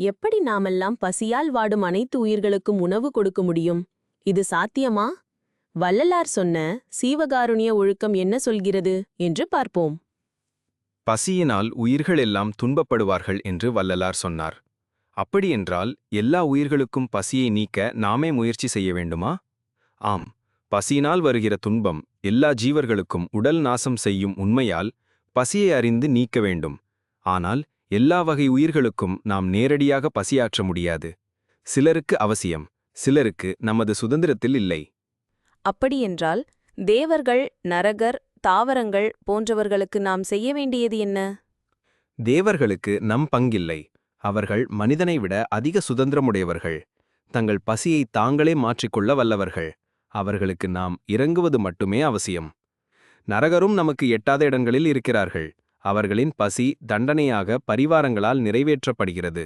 எப்படி நாமெல்லாம் பசியால் வாடும் அனைத்து உயிர்களுக்கும் உணவு கொடுக்க முடியும்? இது சாத்தியமா? வள்ளலார் சொன்ன சீவகாருண்ய ஒழுக்கம் என்ன சொல்கிறது? என்று பார்ப்போம். பசியினால் உயிர்கள் எல்லாம் துன்பப்படுவார்கள் என்று வள்ளலார் சொன்னார். அப்படியென்றால் எல்லா உயிர்களுக்கும் பசியை நீக்க நாமே முயற்சி செய்ய வேண்டுமா? ஆம் பசியினால் வருகிற துன்பம் எல்லா ஜீவர்களுக்கும் உடல் நாசம் செய்யும் உண்மையால் பசியை அறிந்து நீக்க வேண்டும். ஆனால் எல்லா வகை உயிர்களுக்கும் நாம் நேரடியாக பசியாற்ற முடியாது. சிலருக்கு அவசியம் சிலருக்கு நமது சுதந்திரத்தில் இல்லை. அப்படியென்றால் தேவர்கள் நரகர் தாவரங்கள் போன்றவர்களுக்கு நாம் செய்ய வேண்டியது என்ன? தேவர்களுக்கு நம் பங்கில்லை. அவர்கள் மனிதனை விட அதிக சுதந்திரமுடையவர்கள். தங்கள் பசியை தாங்களே மாற்றிக்கொள்ள வல்லவர்கள். அவர்களுக்கு நாம் இறங்குவது மட்டுமே அவசியம். நரகரும் நமக்கு எட்டாத இடங்களில் இருக்கிறார்கள். அவர்களின் பசி தண்டனையாக பரிவாரங்களால் நிறைவேற்றப்படுகிறது.